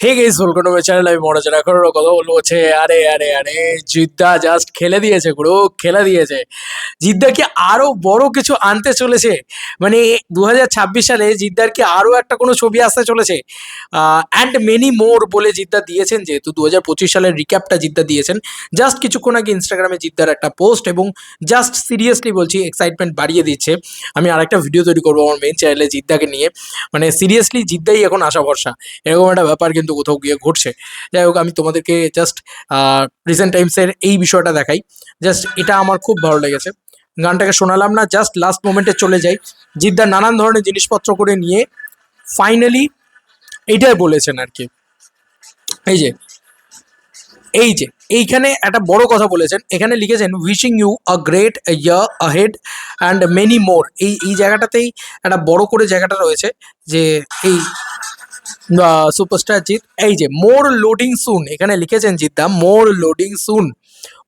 হে guess channel এখন আরে আরে আরে আরও আনতে চলেছে। মানে দু হাজার ছাব্বিশ সালে জিদ্দার আরও একটা কোনো ছবি আসতে চলেছে। মেনি মোর বলে জিদ্দা দিয়েছেন পঁচিশ সালের জিদ্দা দিয়েছেন। জাস্ট কিছুক্ষণ আগে ইনস্টাগ্রামে জিদ্দার একটা পোস্ট এবং জাস্ট সিরিয়াসলি বলছি এক্সাইটমেন্ট বাড়িয়ে দিচ্ছে। আমি আরেকটা ভিডিও তৈরি করব আমার মেন চ্যানেলে জিদ্দাকে নিয়ে। মানে সিরিয়াসলি জিদ্দাই এখন আশা ভরসা। এরকম একটা ব্যাপার কিন্তু কোথাও গিয়ে ঘটছে। যাই হোক, আমি তোমাদেরকে জাস্ট রিসেন্ট টাইমসের এই বিষয়টা দেখাই। জাস্ট এটা আমার খুব ভালো লেগেছে। গানটাকে শোনালাম না জাস্ট লাস্ট মোমেন্টে চলে যাই। জিদ্দার নানান ধরনের জিনিসপত্র করে নিয়ে ফাইনালি এইটাই বলেছেন আর কি। এই যে এই যে, এইখানে একটা বড় কথা বলেছেন। এখানে লিখেছেন wishing you a great year ahead and many more এই এই জায়গাটাতেই একটা বড় করে জায়গাটা রয়েছে যে, এই সুপারস্টার জিৎ। এই যে মোর লোডিং সুন এখানে লিখেছেন Jeddah more loading soon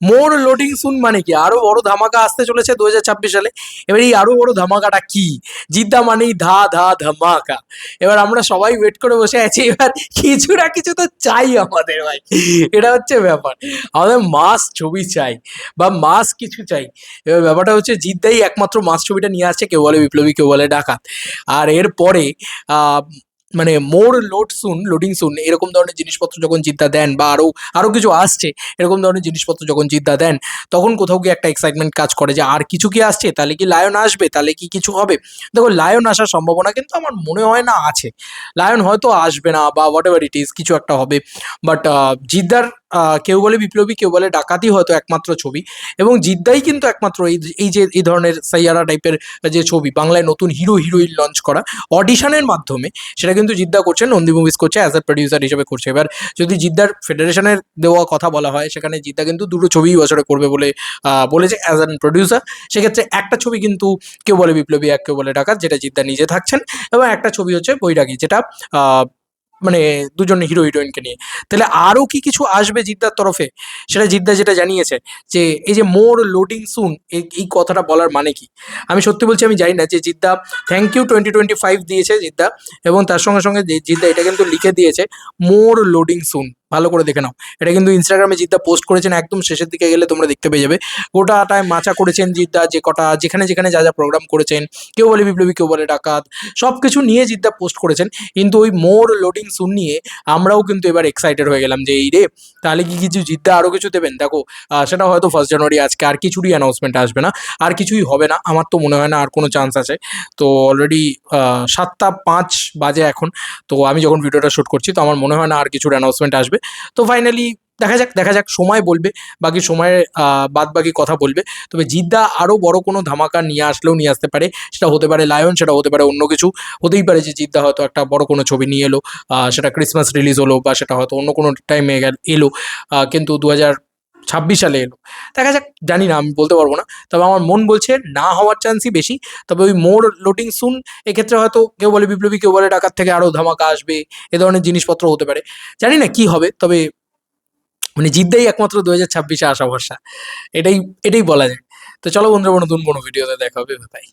more loading soon মানে কি? আরও বড় ধামাকা আসতে চলেছে দু হাজার ছাব্বিশ সালে। এবার এই আরও বড় ধামাকাটা কি? জিদ্দা মানেই ধা ধা ধামাকা। এবার আমরা সবাই ওয়েট করে বসে আছি, এবার কিছু না কিছু তো চাই আমাদের ভাই। এটা হচ্ছে ব্যাপার। আমাদের মাস ছবি চাই, বা মাস কিছু চাই। এবার ব্যাপারটা হচ্ছে জিদ্দাই একমাত্র মাস ছবিটা নিয়ে আসছে, কেউ বলে বিপ্লবী, কেউ বলে ডাকাত। আর এরপরে মানে মোর লোড শুন লোডিং শুন এরকম ধরনের জিনিসপত্র যখন জিদ্দা দেন বা আরও আরও কিছু আসছে, এরকম ধরনের জিনিসপত্র যখন জিদ্দা দেন, তখন কোথাও গিয়ে একটা এক্সাইটমেন্ট কাজ করে যে আর কিছু কি আসছে? তাহলে কি লায়ন আসবে? তাহলে কি কিছু হবে? দেখো লায়ন আসার সম্ভাবনা কিন্তু আমার মনে হয় না আছে। লায়ন হয়তো আসবে না বা হোয়াট এভার ইট ইজ কিছু একটা হবে। বাট জিদ্দার কেউ বলে বিপ্লবী, কেউ বলে ডাকাতি হয়তো একমাত্র ছবি। এবং জিদ্দাই কিন্তু একমাত্র এই এই যে, এই ধরনের সাইয়ারা টাইপের যে ছবি, বাংলায় নতুন হিরো, হিরোইন লঞ্চ করা অডিশনের মাধ্যমে, সেটা কিন্তু জিদ্দা করছে নন্দী মুভিজ করছে অ্যাজ এ প্রডিউসার হিসেবে করছে। এবার যদি জিদ্দার ফেডারেশনের দেওয়া কথা বলা হয়, সেখানে জিদ্দা কিন্তু দুটো ছবিই বছরে করবে বলে বলেছে অ্যাজ অ্যান প্রডিউসার সেক্ষেত্রে একটা ছবি কিন্তু কেউ বলে বিপ্লবী এক কেউ বলে ডাকাত, যেটা জিদ্দা নিজে থাকছেন। এবং একটা ছবি হচ্ছে বৈরাগী, যেটা মানে দুজন হিরো হিরোইনকে নিয়ে। তাহলে আরও কি কিছু আসবে জিদ্দার তরফে? সেটা জিদ্দা যেটা জানিয়েছে যে, এই যে মোর লোডিং সুন এই কথাটা বলার মানে কি? আমি সত্যি বলছি, আমি জানি না যে Jeddah thank you twenty twenty five দিয়েছে জিদ্দা, এবং তার সঙ্গে সঙ্গে জিদ্দা এটা কিন্তু লিখে দিয়েছে মোর লোডিং সুন ভালো করে দেখে নাও। এটা কিন্তু ইনস্টাগ্রামে জিদ্দা পোস্ট করেছেন, একদম শেষের দিকে গেলে তোমরা দেখতে পেয়ে যাবে। গোটাটায় মাচা করেছেন জিদ্দা, যে কটা, যেখানে যেখানে যা যা প্রোগ্রাম করেছেন, কেউ বলে বিপ্লবী, কেউ বলে ডাকাত সব কিছু নিয়ে জিদ্দা পোস্ট করেছেন। কিন্তু ওই মোর লোডিং সুন নিয়ে আমরাও কিন্তু এবার এক্সাইটেড হয়ে গেলাম যে, এই রে, তাহলে কি কিছু জিদ্দা আরও কিছু দেবেন? দেখো সেটা হয়তো ফার্স্ট জানুয়ারি আজকে, আর কিছুরই অ্যানাউন্সমেন্ট আসবে না, আর কিছুই হবে না, আমার তো মনে হয় না আর কোনো চান্স আছে। তো অলরেডি সাতটা পাঁচ বাজে এখন, তো আমি যখন ভিডিওটা শ্যুট করছি, তো আমার মনে হয় না আর কিছুর অ্যানাউন্সমেন্ট আসবে। তো ফাইনালি দেখা যাক দেখা যাক, সময় বলবে, বাকি সময়ের বাদ বাকি কথা বলবে। তবে জিদ্দা আরও বড় কোনো ধামাকা নিয়ে আসলেও নিয়ে আসতে পারে। সেটা হতে পারে লায়ন সেটা হতে পারে অন্য কিছু। হতেই পারে যে জিদ্দা হয়তো একটা বড় কোনো ছবি নিয়ে এলো সেটা ক্রিসমাস রিলিজ হলো বা সেটা হয়তো অন্য কোনো টাইমে এলো। কিন্তু দু হাজার ছাব্বিশ সালে এলো। দেখা যাক, জানি না, আমি বলতে পারব না। তবে আমার মন বলছে না হওয়ার চান্সই বেশি। তবে ওই মোর লোডিং সুন এক্ষেত্রে হয়তো কেউ বলে বিপ্লবী, কেউ বলে ডাকাত থেকে আরও ধামাকা আসবে। এ ধরনের জিনিসপত্র হতে পারে। জানি না কি হবে, তবে মানে জিদ্দাই একমাত্র দু হাজার ছাব্বিশে আসা ভরসা। এটাই এটাই বলা যায়। তো চলো বন্ধুরা, নতুন কোনো ভিডিওতে দেখা হবে। বাই